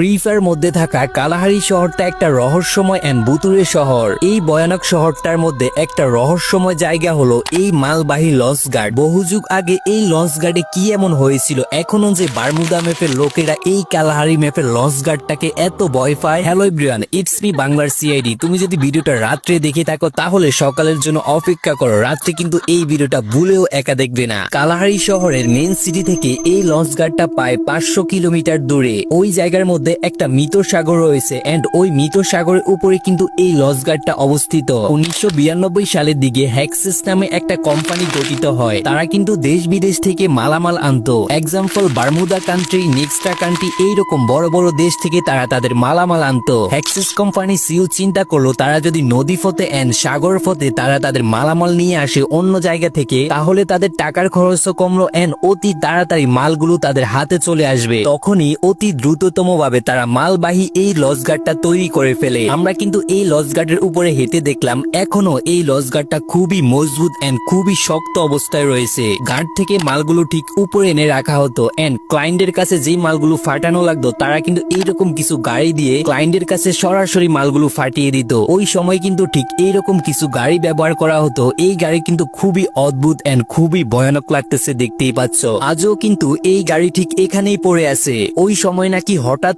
Free fire মধ্যে থাকা Kalahari শহরটা একটা রহস্যময় এন্ড বুতুরে শহর। এই ভয়ানক শহরটার মধ্যে একটা রহস্যময় জায়গা হলো এই মালবাহী লঞ্চ গার্ড। বহু যুগ আগে এই লঞ্চ গার্ডে কি এমন হয়েছিল? এখনও যে বারমুদা ম্যাপের লোকেরা এই কালাহারি ম্যাপের লঞ্চ গার্ডটাকে এত ভয় পায়। হ্যালো ব্রিয়ান ইটস মি বাংলার সিআইডি তুমি যদি ভিডিওটা রাত্রে দেখে থাকো, তাহলে সকালের জন্য অপেক্ষা করো। রাত্রে কিন্তু এই ভিডিওটা ভুলেও একা দেখবে না। কালাহারি শহরের মেন সিটি থেকে এই লঞ্চ গার্ডটা পায় পাঁচশো কিলোমিটার দূরে। ওই জায়গার মধ্যে একটা মৃত সাগর রয়েছে এন্ড ওই মৃত সাগরের উপরে কিন্তু এই লঞ্চ গার্ডটা অবস্থিত। উনিশশো সালের দিকে হ্যাক্সিস নামে একটা কোম্পানি গঠিত হয়। তারা কিন্তু দেশ বিদেশ থেকে মালামাল আনতো। এক্সাম্পল বারমুদা কান্ট্রি নেক্সটা কান্ট্রি এইরকম বড় বড় দেশ থেকে তারা তাদের মালামাল আনতো। হ্যাক্সিস কোম্পানি সিও চিন্তা করল, তারা যদি নদী ফতে এন্ড সাগর ফতে তারা তাদের মালামাল নিয়ে আসে অন্য জায়গা থেকে, তাহলে তাদের টাকার খরচও কমলো এন্ড অতি তাড়াতাড়ি মালগুলো তাদের হাতে চলে আসবে। তখনই অতি দ্রুততম ভাবে তারা মালবাহী এই লসগার্ডটা তৈরি করে ফেলে। আমরা কিন্তু এই লসগার্ডের উপরে হেঁটে দেখলাম এখনও এই লসগার্ডটা খুবই মজবুত এন্ড খুবই শক্ত অবস্থায় রয়েছে। গার্ড থেকে মালগুলো ঠিক উপরে এনে রাখা হতো এন্ড ক্লায়েন্টের কাছে যেই মালগুলো ফাটানো লাগতো, তারা কিন্তু এইরকম কিছু গাড়ি দিয়ে ক্লায়েন্টের কাছে সরাসরি মালগুলো ফাটিয়ে দিত। ওই সময় কিন্তু ঠিক এইরকম কিছু গাড়ি ব্যবহার করা হতো। এই গাড়ি কিন্তু খুবই অদ্ভুত এন্ড খুবই ভয়ানক লাগতেছে, দেখতেই পাচ্ছ। আজও কিন্তু এই গাড়ি ঠিক এখানেই পড়ে আছে। ওই সময় নাকি হঠাৎ